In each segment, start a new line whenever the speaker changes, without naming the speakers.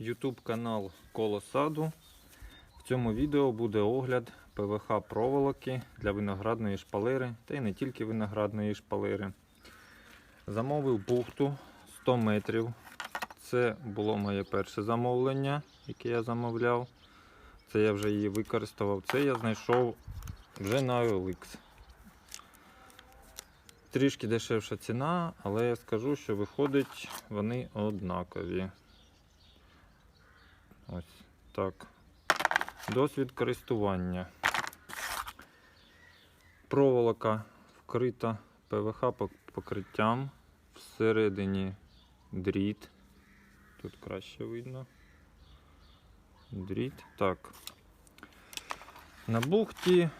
YouTube канал Коло саду. В цьому відео буде огляд ПВХ проволоки для виноградної шпалери та й не тільки виноградної шпалери. Замовив бухту 100 метрів. Це було моє перше замовлення, яке я замовляв. Це я вже її використовував. Це я знайшов вже на OLX. Трішки дешевша ціна, але я скажу, що виходить вони однакові. Ось так. Досвід користування. Проволока вкрита ПВХ покриттям. Всередині дріт. Тут краще видно. Дріт. Так. На бухті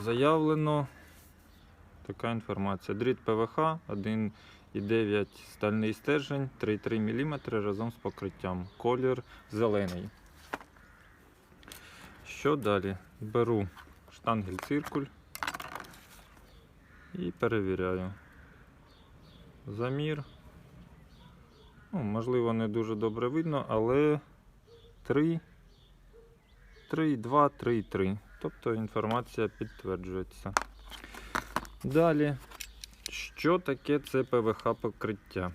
заявлено така інформація. Дріт ПВХ 1,9 стальний стержень, 3,3 мм разом з покриттям. Колір зелений. Що далі? Беру штангель циркуль і перевіряю. Замір. Ну, можливо, не дуже добре видно, але 3, 3,2, 3,3. Тобто інформація підтверджується. Далі, що таке це ПВХ покриття?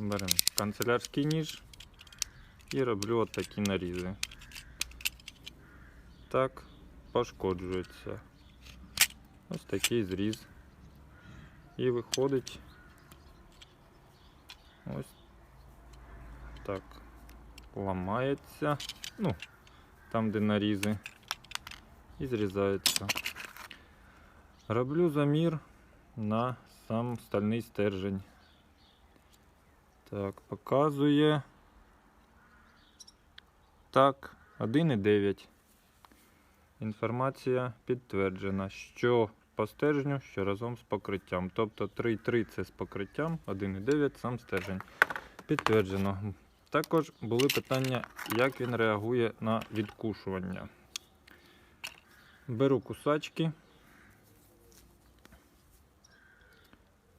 Беремо канцелярський ніж і роблю от такі нарізи. Так, пошкоджується. Ось такий зріз. І виходить ось так. Ламається. Ну, там, де нарізи. І зрізається. Роблю замір на сам стальний стержень. Так, показує. Так, 1,9. Інформація підтверджена, що по стержню, що разом з покриттям. Тобто 3,3 це з покриттям, 1,9 сам стержень. Підтверджено. Також були питання, як він реагує на відкушування. Беру кусачки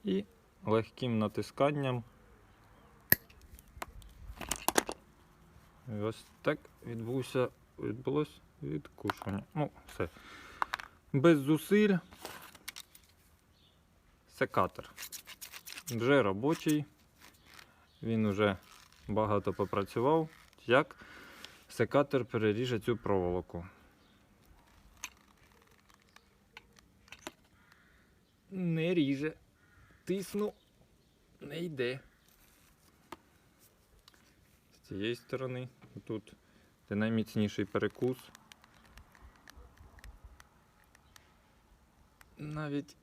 і легким натисканням. І ось так відбувся, відбулось відкушування. Ну, все. Без зусиль. Секатор. Вже робочий. Він вже багато попрацював. Як секатор переріже цю проволоку. Не ріже. Тисну, не йде. З цієї сторони тут де найміцніший перекус. Навіть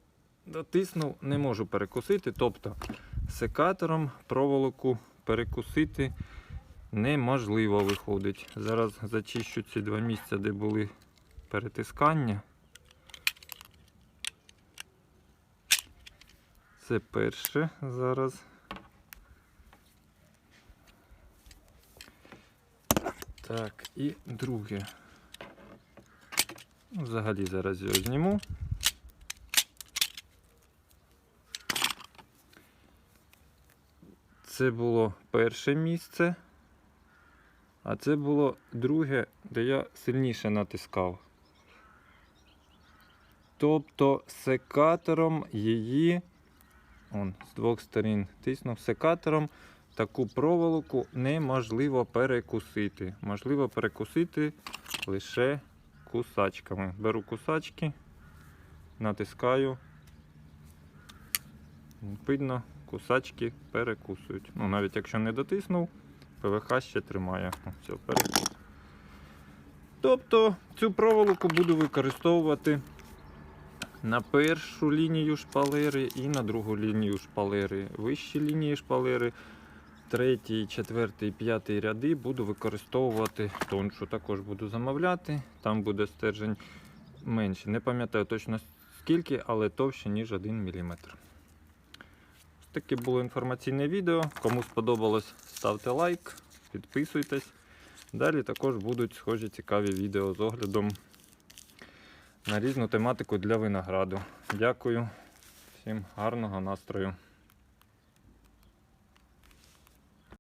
дотиснув, не можу перекусити, тобто секатором проволоку перекусити неможливо виходить. Зараз зачищу ці два місця, де були перетискання. Це перше зараз. Так, і друге. Взагалі зараз його зніму. Це було перше місце, а це було друге, де я сильніше натискав. Тобто секатором її, он, з двох сторін тиснув секатором, таку проволоку неможливо перекусити. Можливо перекусити лише кусачками. Беру кусачки, натискаю. Видно, кусачки перекусують. Ну, навіть якщо не дотиснув, ПВХ ще тримає. Все, перекус. Тобто цю проволоку буду використовувати на першу лінію шпалери і на другу лінію шпалери. Вищі лінії шпалери, третій, четвертий, п'ятий ряди буду використовувати тоншу. Також буду замовляти. Там буде стержень менше. Не пам'ятаю точно скільки, але товще, ніж 1 мм. Таке було інформаційне відео. Кому сподобалось, ставте лайк, підписуйтесь. Далі також будуть схожі цікаві відео з оглядом на різну тематику для винограду. Дякую, всім гарного настрою.